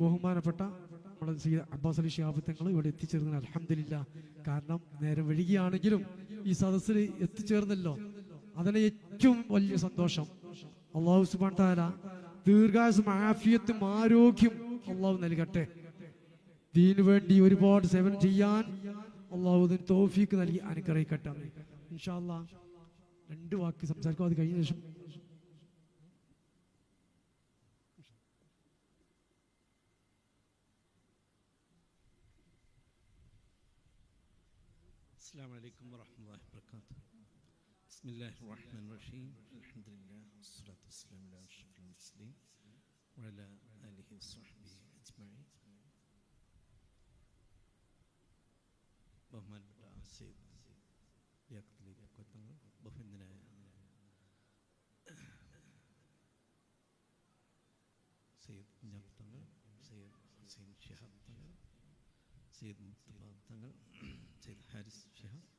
ബഹുമാനപ്പെട്ട നമ്മുടെ C Abbas Ali Shihab Thangal ഇവിടെ എത്തിച്ചേർന്നത് അലഹമില്ല കാരണം നേരെ വഴികയാണെങ്കിലും ഈ സദസ്സിൽ എത്തിച്ചേർന്നല്ലോ. അതിന് ഏറ്റവും വലിയ സന്തോഷം. അള്ളാഹു സുബാൻ താല ദീർഘായുസും ആഫിയത്തും ആരോഗ്യം അള്ളാഹു നൽകട്ടെ. ദീനു വേണ്ടി ഒരുപാട് സേവനം ചെയ്യാൻ അള്ളാഹു തോഫീക്ക് നൽകി അനുഗ്രഹിക്കട്ടെ. ഇൻഷാല്ല രണ്ട് വാക്ക് സംസാരിക്കും. അത് കഴിഞ്ഞ ശേഷം السلام عليكم ورحمة الله وبركاته بسم الله الرحمن الرحيم الحمد لله والصلاة والسلام على أشرف المرسلين وعلى آله وصحبه أجمعين ബഹുമാനപ്പെട്ട സയ്യിദ് ലിയാഖത്ത് കൊത്തങ്ങൾ ബഹുന്ദനായ സയ്യിദ് കുഞ്ഞാപ്പ് തങ്ങൾ സയ്യിദ് ഹുസൈൻ ഷിഹാബ് തങ്ങൾ സയ്യിദ് മുസ്തഫ തങ്ങൾ സയ്യിദ് ഹാരിസ് ഷിഹാബ്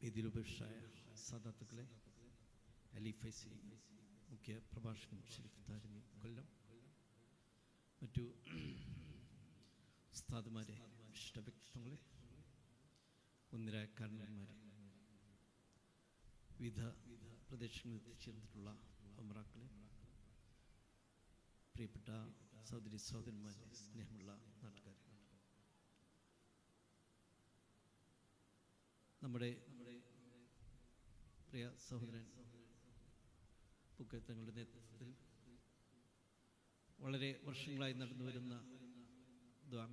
വേദിയിലുപേക്ഷായ സാദാത്തുക്കളെ അലി ഫൈസി മുഖ്യ പ്രഭാഷകൻ ഷെരീഫ് താരിമി കൊല്ലം. മറ്റു ഉസ്താദുമാരെ ഇഷ്ട വ്യക്തിത്വങ്ങളെ ഒന്നിരായ കാരണന്മാരെ വിവിധ പ്രദേശങ്ങളിൽ എത്തിച്ചേർന്നിട്ടുള്ള അമ്രാക്കളെ പ്രിയപ്പെട്ട സഹോദരി സഹോദരന്മാരെ സ്നേഹമുള്ള നാട്ടുകാരെ. നമ്മുടെ പ്രിയ സഹോദരൻ പുക്കത്തങ്ങളുടെ നേതൃത്വത്തിൽ വളരെ വർഷങ്ങളായി നടന്നു വരുന്ന ദ്വാ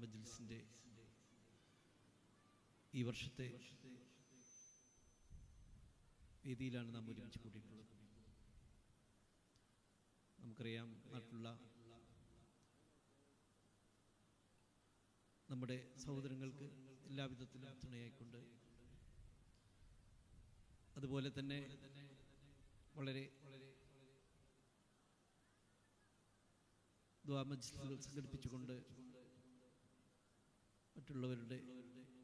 ഈ വർഷത്തെ വേദിയിലാണ് നാം ഒരുമിച്ച് കൂടിയിട്ടുള്ളത്. നമുക്കറിയാം നാട്ടിലുള്ള നമ്മുടെ സഹോദരങ്ങൾക്ക് എല്ലാവിധത്തിലും തുണയായിക്കൊണ്ട്. അതുപോലെ തന്നെ വളരെ ദ്വാമജിസ്റ്റുകൾ സംഘടിപ്പിച്ചുകൊണ്ട് മറ്റുള്ളവരുടെ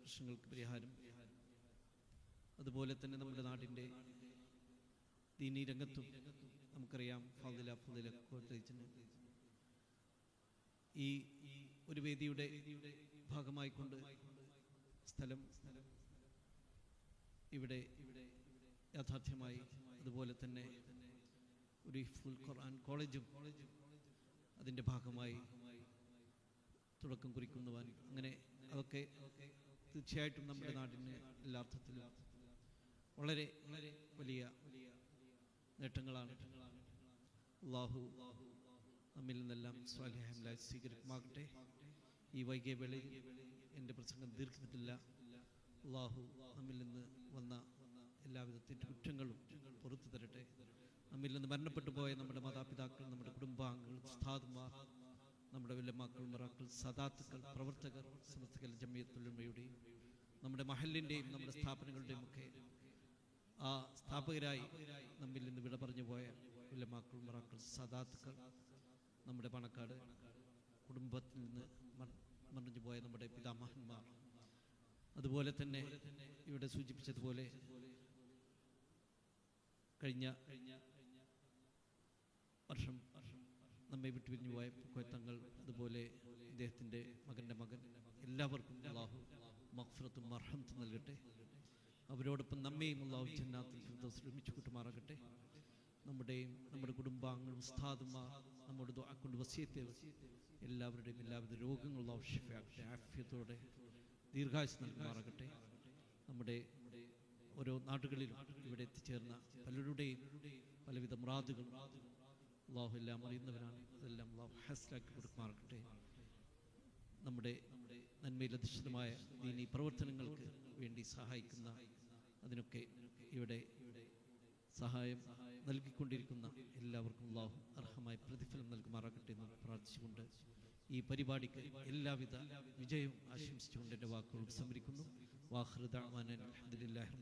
പ്രശ്നങ്ങൾക്ക് പരിഹാരം. അതുപോലെ തന്നെ നമ്മുടെ നാടിന്റെ ദീനീ രംഗത്തും നമുക്കറിയാം ഫാദില ഫുദില കോട്ടേജിന് ഈ ഒരു വേദിയുടെ ഭാഗമായിക്കൊണ്ട് സ്ഥലം ഇവിടെ ഇവിടെ യാഥാർത്ഥ്യമായി അതുപോലെ തന്നെ ഒരു ഫുൾ ഖുർആൻ കോളേജും അതിന്റെ ഭാഗമായി തുടക്കം കുറിക്കുന്നുവാൻ. അങ്ങനെ അതൊക്കെ തീർച്ചയായിട്ടും നമ്മുടെ നാടിന് എല്ലാ അർത്ഥത്തിലും വളരെ വളരെ വലിയ നേട്ടങ്ങളാണ്. അള്ളാഹു നമ്മിൽ നിന്നെല്ലാം സ്വാലിഹംലായി സ്വീകരിക്കുമാകട്ടെ. ഈ വൈകിയ വേളയിൽ എന്റെ പ്രസംഗം ദീർഘിപ്പിട്ടില്ല അള്ളാഹു നമ്മിൽ നിന്ന് വന്ന എല്ലാവിധ തെറ്റുകുറ്റങ്ങളും പുറത്തു തരട്ടെ. നമ്മിൽ നിന്ന് മരണപ്പെട്ടു പോയ നമ്മുടെ മാതാപിതാക്കൾ നമ്മുടെ കുടുംബാംഗങ്ങൾ സ്ഥാതുമാർ നമ്മുടെ വല്യമാക്കൾ മറാക്കൾ സദാത്തുക്കൾ പ്രവർത്തകർ സമസ്തകൽ ജമിയത്തുള്ളമയുടെയും നമ്മുടെ മഹലിന്റെയും നമ്മുടെ സ്ഥാപനങ്ങളുടെയും ഒക്കെ ആ സ്ഥാപകരായി നമ്മിൽ നിന്ന് വിട പറഞ്ഞു പോയ വല്യമാക്കൾ മറാക്കൾ സദാത്തുക്കൾ നമ്മുടെ പണക്കാട് കുടുംബത്തിൽ നിന്ന് മറിഞ്ഞു പോയ നമ്മുടെ പിതാമഹന്മാർ. അതുപോലെ തന്നെ ഇവിടെ സൂചിപ്പിച്ചതുപോലെ കഴിഞ്ഞ വർഷം നമ്മെ വിട്ടുപിരിഞ്ഞു പോയ കൊയത്തങ്ങൾ അതുപോലെ ഇദ്ദേഹത്തിന്റെ മകന്റെ മകൻ എല്ലാവർക്കും അള്ളാഹു മഹ്ഫറത്തും മർഹമത്തും നൽകട്ടെ. അവരോടൊപ്പം നമ്മയും അള്ളാഹു ജന്നാത്തിൽ ശ്രമിച്ചു കൂട്ടുമാറാകട്ടെ. നമ്മുടെയും നമ്മുടെ കുടുംബാംഗങ്ങളും ഉസ്താദുമാർ നമ്മുടെ കൊണ്ട് വസിയത്തെ എല്ലാവരുടെയും എല്ലാവിധ രോഗങ്ങളും ഷിഫയാകട്ടെ ആഫ്യത്തോടെ ദീർഘായുസ് നൽകുമാറാകട്ടെ. നമ്മുടെ ഓരോ നാടുകളിലും ഇവിടെ എത്തിച്ചേർന്ന പലരുടെയും പലവിധ മുറാദുകൾ അള്ളാഹു എല്ലാം അറിയുന്നവരാണ്. അതെല്ലാം അള്ളാഹു ഹാസിലാക്കി കൊടുക്കുമാറാകട്ടെ. നമ്മുടെ നന്മയിൽ അധിഷ്ഠിതമായ ദീനീ പ്രവർത്തനങ്ങൾക്ക് വേണ്ടി സഹായിക്കുന്ന അതിനൊക്കെ ഇവിടെ സഹായം നൽകിക്കൊണ്ടിരിക്കുന്ന എല്ലാവർക്കും അള്ളാഹു അർഹമായ പ്രതിഫലം നൽകുമാറാകട്ടെ എന്ന് പ്രാർത്ഥിച്ചുകൊണ്ട് ഈ പരിപാടിക്ക് എല്ലാവിധ വിജയവും ആശംസിച്ചുകൊണ്ട് എന്റെ വാക്കുകൾ ഉപസംഹരിക്കുന്നു വാഹൃദാൻ അലഹദില്ലാഹി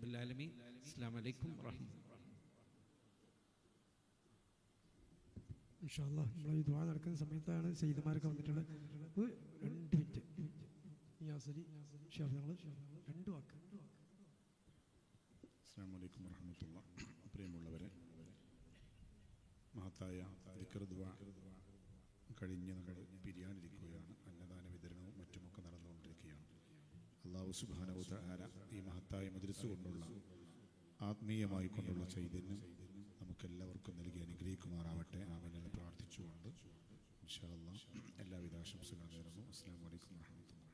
ദ്വാ നടക്കുന്ന സമയത്താണ് സെയ്തുമാരൊക്കെ വന്നിട്ടുള്ളത്. രണ്ട് മിനിറ്റ്. യാസരി ഷാഫി ഞങ്ങൾ രണ്ട് വാക്ക് അസ്സാം വലൈക്കും വർഹമത്തുള്ള പ്രിയമുള്ളവരെ മഹത്തായ ദിക്റുദ്വ കഴിഞ്ഞ് നമ്മൾ പിരിയാനിരിക്കുകയാണ്. അന്നദാന വിതരണവും മറ്റുമൊക്കെ നടന്നുകൊണ്ടിരിക്കുകയാണ്. അള്ളാഹു സുബാനവുത ആര ഈ മഹത്തായ മദ്രസ് കൊണ്ടുള്ള ആത്മീയമായി കൊണ്ടുള്ള ചൈതന്യം നമുക്കെല്ലാവർക്കും നൽകി അനുഗ്രഹിക്കുമാറാവട്ടെ. ആമീനെന്ന് പ്രാർത്ഥിച്ചുകൊണ്ട് ഇൻഷാല്ല എല്ലാവിധ ആശംസകളും നേരുന്നു. അസ്സാം വലൈക്കും വാഹമത്തുള്ള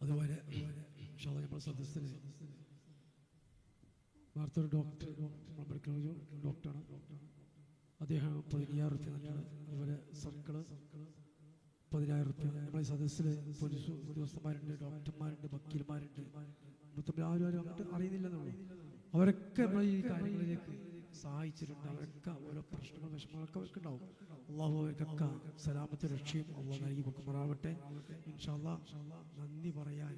അതുപോലെ നമ്മുടെ സദസ്സിന് ഒരു ഡോക്ടർ മെഡിക്കൽ കോളേജ് ഡോക്ടറാണ് അദ്ദേഹം പതിനയ്യായിരം റുപ്യ നൽകിയാണ് അതുപോലെ സർക്കിൾ പതിനായിരം റുപ്യ. നമ്മുടെ ഈ സദസ്സിൽ പോലീസ് ഉദ്യോഗസ്ഥന്മാരുണ്ട് ഡോക്ടർമാരുണ്ട് വക്കീൽമാരുണ്ട്. മൊത്തം ആരും ആരും അങ്ങോട്ട് അറിയുന്നില്ലെന്നുള്ളൂ. അവരൊക്കെ നമ്മളെ ഈ കാര്യങ്ങളിലേക്ക് സഹായിച്ചിട്ടുണ്ട്. അവരൊക്കെ ഓരോ പ്രശ്നങ്ങൾ വിഷമങ്ങളൊക്കെ അവർക്ക് ഉണ്ടാവും. അള്ളാഹു അവർക്കൊക്കെ സലാമത്തെ രക്ഷയും അള്ളാഹ് നൽകി കൊടുക്കുമാറാവട്ടെ ഇൻഷാല്ലാ നന്ദി പറയാൻ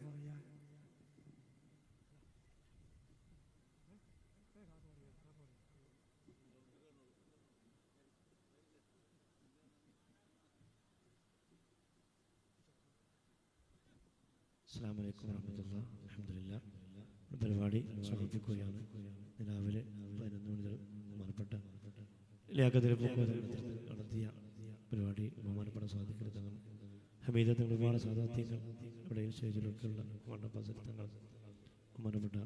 അസ്സാം വലൈക്കും വറഹമത്തുള്ള അലഹമില്ല പരിപാടി സമർപ്പിക്കുകയാണ് രാവിലെ പതിനൊന്ന് മണി ബഹുമാനപ്പെട്ട ലേഖത്തിൽ നടത്തിയ പരിപാടി ബഹുമാനപ്പെടാൻ സാധിക്കരുത് തങ്ങൾ ഹമീദ തങ്ങൾ ഒരുപാട് സാധാത്യങ്ങൾ ഇവിടെ സ്റ്റേജിലൊക്കെയുള്ള മണ്ഡപസരത്തങ്ങൾ ബഹുമാനപ്പെട്ട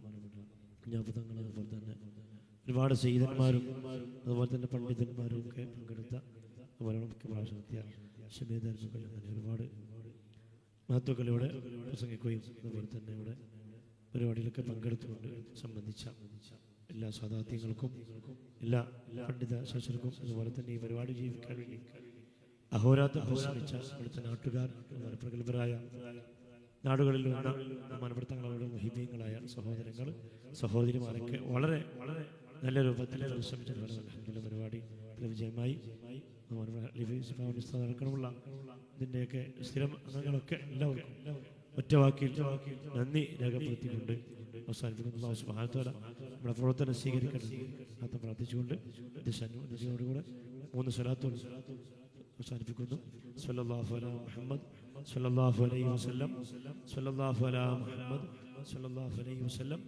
കുഞ്ഞാപ്പത്തങ്ങൾ അതുപോലെ തന്നെ ഒരുപാട് സീതന്മാരും അതുപോലെ തന്നെ പണ്ഡിതന്മാരും ഒക്കെ പങ്കെടുത്ത അതുപോലെ മുഖ്യ പ്രാശസ്ത്യ ഷമീദന്മാർ അങ്ങനെ ഒരുപാട് മഹത്വക്കളിലൂടെ പ്രസംഗിക്കുകയും അതുപോലെ തന്നെ ഇവിടെ പരിപാടിയിലൊക്കെ പങ്കെടുത്തുകൊണ്ട് സംബന്ധിച്ച എല്ലാ സാധാത്യങ്ങൾക്കും എല്ലാ പണ്ഡിത ശാസ്ത്രർക്കും അതുപോലെ തന്നെ ഈ പരിപാടി ജീവിക്കാൻ വേണ്ടി അഹോരാത്രം പരിശ്രമിച്ച ഇവിടുത്തെ നാട്ടുകാർ പ്രഗത്ഭരായ നാടുകളിൽ വന്ന മനപ്പെടുത്തങ്ങളോട് മുഹിബീങ്ങളായ സഹോദരങ്ങൾ സഹോദരിമാരൊക്കെ വളരെ വളരെ നല്ല രൂപത്തിൽ പരിശ്രമിച്ചിട്ടുള്ള പരിപാടി വിജയമായി നടക്കണമുള്ള ഇതിന്റെയൊക്കെ സ്ഥിരം അംഗങ്ങളൊക്കെ എല്ലാവർക്കും ഒറ്റ വാക്കിൽ നന്ദി രേഖപ്പെടുത്തിയിട്ടുണ്ട് അവസാനിപ്പിക്കുന്ന. സുബ്ഹാനഹു നമ്മുടെ പ്രവർത്തനം സ്വീകരിക്കണം അത് പ്രാർത്ഥിച്ചുകൊണ്ട് സന്നുകൂടെ മൂന്ന് സ്വലാത്തോട് അവസാനിപ്പിക്കുന്നു. സല്ലല്ലാഹു അലാ മുഹമ്മദ് സല്ലല്ലാഹു അലൈഹി വസല്ലം സല്ലല്ലാഹു അലാ മുഹമ്മദ് സല്ലല്ലാഹു അലൈഹി വസല്ലം.